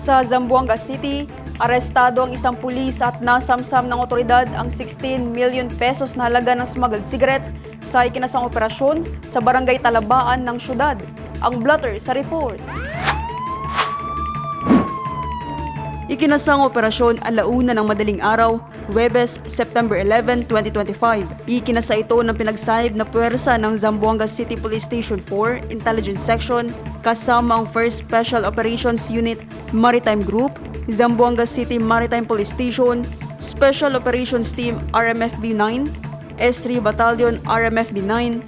Sa Zamboanga City, arestado ang isang pulis at nasamsam ng otoridad ang 16 million pesos na halaga ng smuggled cigarettes sa ikinasang operasyon sa barangay Talabaan ng syudad. Ang blotter sa report. Ikinasang operasyon alauna ng madaling araw, Webes, September 11, 2025. Ikinasa ito ng pinagsanib na puwersa ng Zamboanga City Police Station 4 Intelligence Section kasama ang 1st Special Operations Unit Maritime Group, Zamboanga City Maritime Police Station, Special Operations Team RMFB 9, S3 Battalion RMFB 9,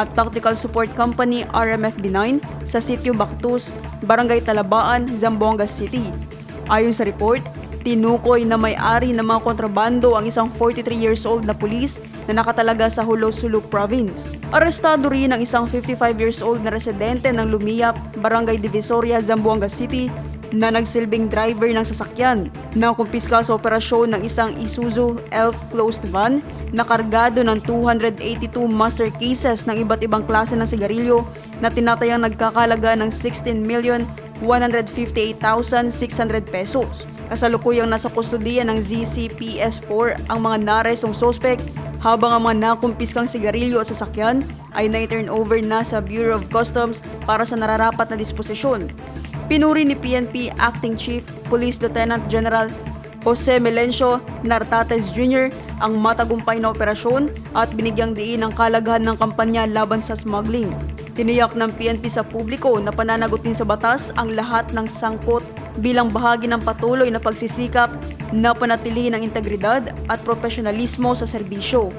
at Tactical Support Company RMFB 9 sa sitio Bactus, Barangay Talabaan, Zamboanga City. Ayon sa report, tinukoy na may-ari ng mga kontrabando ang isang 43 years old na pulis na nakatalaga sa Hulo Suluk Province. Arestado rin ang isang 55 years old na residente ng Lumiyap, Barangay Divisoria, Zamboanga City na nagsilbing driver ng sasakyan na kumpiska sa operasyon ng isang Isuzu Elf closed van na kargado ng 282 master cases ng iba't ibang klase ng sigarilyo na tinatayang nagkakalaga ng 16 million 158,600 pesos. Kasalukuyang nasa kustudiya ng ZCPS4 ang mga naresong sospek habang ang mga nakumpiskang sigarilyo at sasakyan ay na-turn over na sa Bureau of Customs para sa nararapat na disposisyon. Pinuri ni PNP Acting Chief Police Lieutenant General Jose Melencio Nartates Jr. ang matagumpay na operasyon at binigyang diin ang kalagahan ng kampanya laban sa smuggling. Tiniyak ng PNP sa publiko na pananagutin sa batas ang lahat ng sangkot bilang bahagi ng patuloy na pagsisikap na panatilihin ang integridad at profesionalismo sa serbisyo.